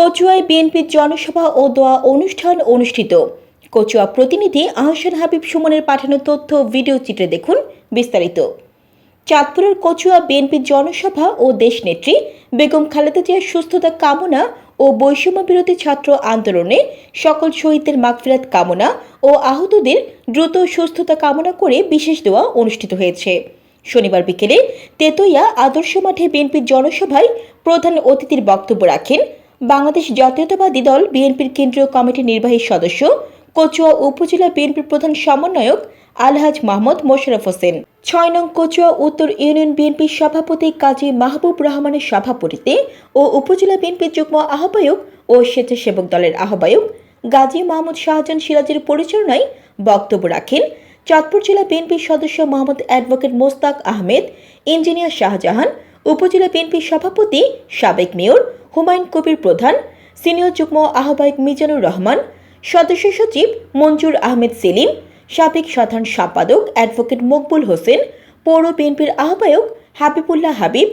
কচুয়ায় বিএনপির জনসভা ও দোয়া অনুষ্ঠান অনুষ্ঠিত। কচুয়া প্রতিনিধি আহসান হাবিব সুমনের পাঠানো তথ্য ভিডিও চিত্রে দেখুন বিস্তারিত। চাঁদপুরের কচুয়া বিএনপির জনসভা ও দেশনেত্রী বেগম খালেদা জিয়ার সুস্থতা কামনা ও বৈষম্য বিরোধী ছাত্র আন্দোলনে সকল শহীদদের মাগফিরাত কামনা ও আহতদের দ্রুত সুস্থতা কামনা করে বিশেষ দোয়া অনুষ্ঠিত হয়েছে। শনিবার বিকেলে তেতইয়া আদর্শ মাঠে বিএনপির জনসভায় প্রধান অতিথির বক্তব্য রাখেন বাংলাদেশ জাতীয়তাবাদী দল বিএনপির কেন্দ্রীয় কমিটির নির্বাহী সদস্য, কচুয়া উপজেলা বিএনপির প্রধান সমন্বয়ক আলহাজ মাহমুদ মোশারফ হোসেন। ছয় নং কচুয়া উত্তর ইউনিয়ন বিএনপির সভাপতি কাজী মাহবুব রহমানের সভাপতিতে ও উপজেলা বিএনপির যুগ্ম আহ্বায়ক ও স্বেচ্ছাসেবক দলের আহ্বায়ক গাজী মাহমুদ শাহজাহান সিরাজের পরিচালনায় বক্তব্য রাখেন চাঁদপুর জেলা বিএনপির সদস্য মোহাম্মদ অ্যাডভোকেট মোস্তাক আহমেদ, ইঞ্জিনিয়ার শাহজাহান উপজেলা বিএনপির সভাপতি সাবেক মেয়র হুমায়ুন কবির প্রধান, সিনিয়র যুগ্ম আহ্বায়ক মিজানুর রহমান, সদস্য সচিব মঞ্জুর আহমেদ সেলিম, সাবেক সাধারণ সম্পাদক অ্যাডভোকেট মকবুল হোসেন, পৌর বিএনপির আহ্বায়ক হাবিবুল্লাহ হাবিব,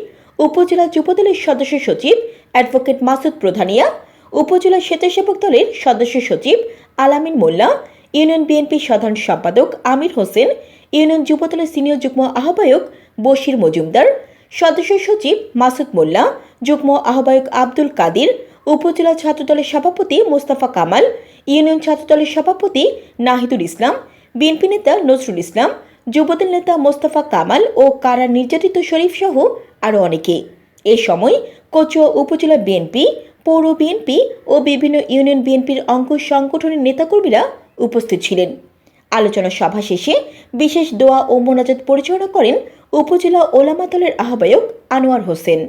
উপজেলা যুবদলের সদস্য সচিব অ্যাডভোকেট মাসুদ প্রধানিয়া, উপজেলা স্বেচ্ছাসেবক দলের সদস্য সচিব আলামিন মোল্লা, ইউনিয়ন বিএনপির সাধারণ সম্পাদক আমির হোসেন, ইউনিয়ন যুবদলের সিনিয়র যুগ্ম আহ্বায়ক বশির মজুমদার সদস্য সচিব মাসুদ মোল্লা, যুগ্ম আহ্বায়ক আব্দুল কাদির, উপজেলা ছাত্রদলের সভাপতি মোস্তাফা কামাল, ইউনিয়ন ছাত্রদলের সভাপতি নাহিদুল ইসলাম, বিএনপি নেতা নজরুল ইসলাম, যুবদল নেতা মোস্তফা কামাল ও কারা নির্যাতিত শরীফ সহ আরও অনেকে। এ সময় কচুয়া উপজেলা বিএনপি, পৌর বিএনপি ও বিভিন্ন ইউনিয়ন বিএনপির অঙ্গ সংগঠনের নেতাকর্মীরা উপস্থিত ছিলেন। আলোচনা সভা শেষে বিশেষ দোয়া ও মোনাজাত পরিচালনা করেন উপজেলা ওলামাতলের আহ্বায়ক আনোয়ার হোসেন।